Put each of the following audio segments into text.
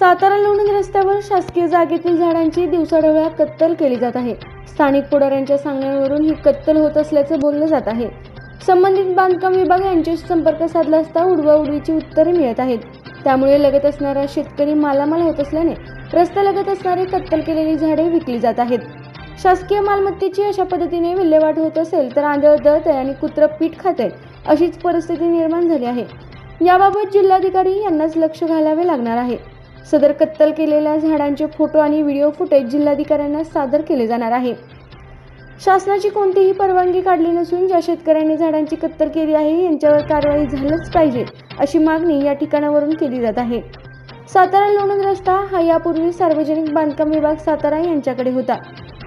सातारा लोणंद रस्त्यावर शासकीय जागेतील झाडांची दिवसाढवळ्या कत्तल केली जात आहे. स्थानिक पुढाऱ्यांच्या सांगण्यावरून ही कत्तल होत असल्याचं बोललं जात आहे. संबंधित बांधकाम विभाग यांच्याशी संपर्क साधला असता उडवाउडवीची उत्तरे मिळत आहेत. त्यामुळे लगत असणारा शेतकरी मालामाल होत असल्याने रस्त्यालगत असणारी कत्तल केलेली झाडे विकली जात आहेत. शासकीय मालमत्तेची अशा पद्धतीने विल्हेवाट होत असेल तर आंधळ दळतंय आणि कुत्रं पीठ खाते अशीच परिस्थिती निर्माण झाली आहे. याबाबत जिल्हाधिकारी यांनाच लक्ष घालावे लागणार आहे. सदर कत्तल केलेल्या झाडांचे फोटो आणि व्हिडिओ फुटेज जिल्हाधिकाऱ्यांना सादर केले जाणार आहे. शासनाची कोणतीही परवानगी काढली नसून ज्या शेतकऱ्यांनी झाडांची कत्तल केली आहे यांच्यावर कारवाई झालंच पाहिजे अशी मागणी या ठिकाणावरून केली जात आहे. सातारा लोणंद रस्ता हा यापूर्वी सार्वजनिक बांधकाम विभाग सातारा यांच्याकडे होता.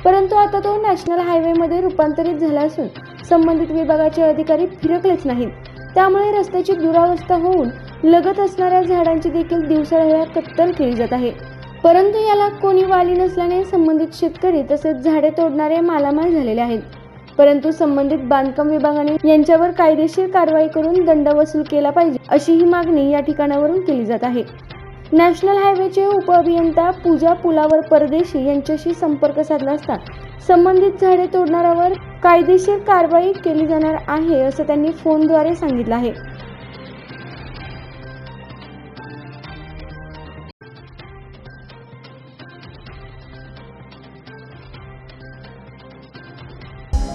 परंतु आता तो नॅशनल हायवेमध्ये रूपांतरित झाला असून संबंधित विभागाचे अधिकारी फिरकलेच नाहीत. त्यामुळे रस्त्याची दुरावस्था होऊन लगत असणाऱ्या झाडांची देखील दिवसाळ्याला कत्तल केली जात आहे. परंतु याला कोणी वाली नसल्याने संबंधित शेतकरी तसेच झाडे तोडणारे मालामाल झालेले आहेत. परंतु संबंधित बांधकाम विभागाने यांच्यावर कायदेशीर कारवाई करून दंड वसूल केला पाहिजे अशी ही मागणी या ठिकाणावरून केली जात आहे. नॅशनल हायवेचे उपअभियंता पूजा पुलावर परदेशी यांच्याशी संपर्क साधला असता संबंधित झाडे तोडणाऱ्यावर कायदेशीर कारवाई केली जाणार आहे असं त्यांनी फोनद्वारे सांगितलं आहे.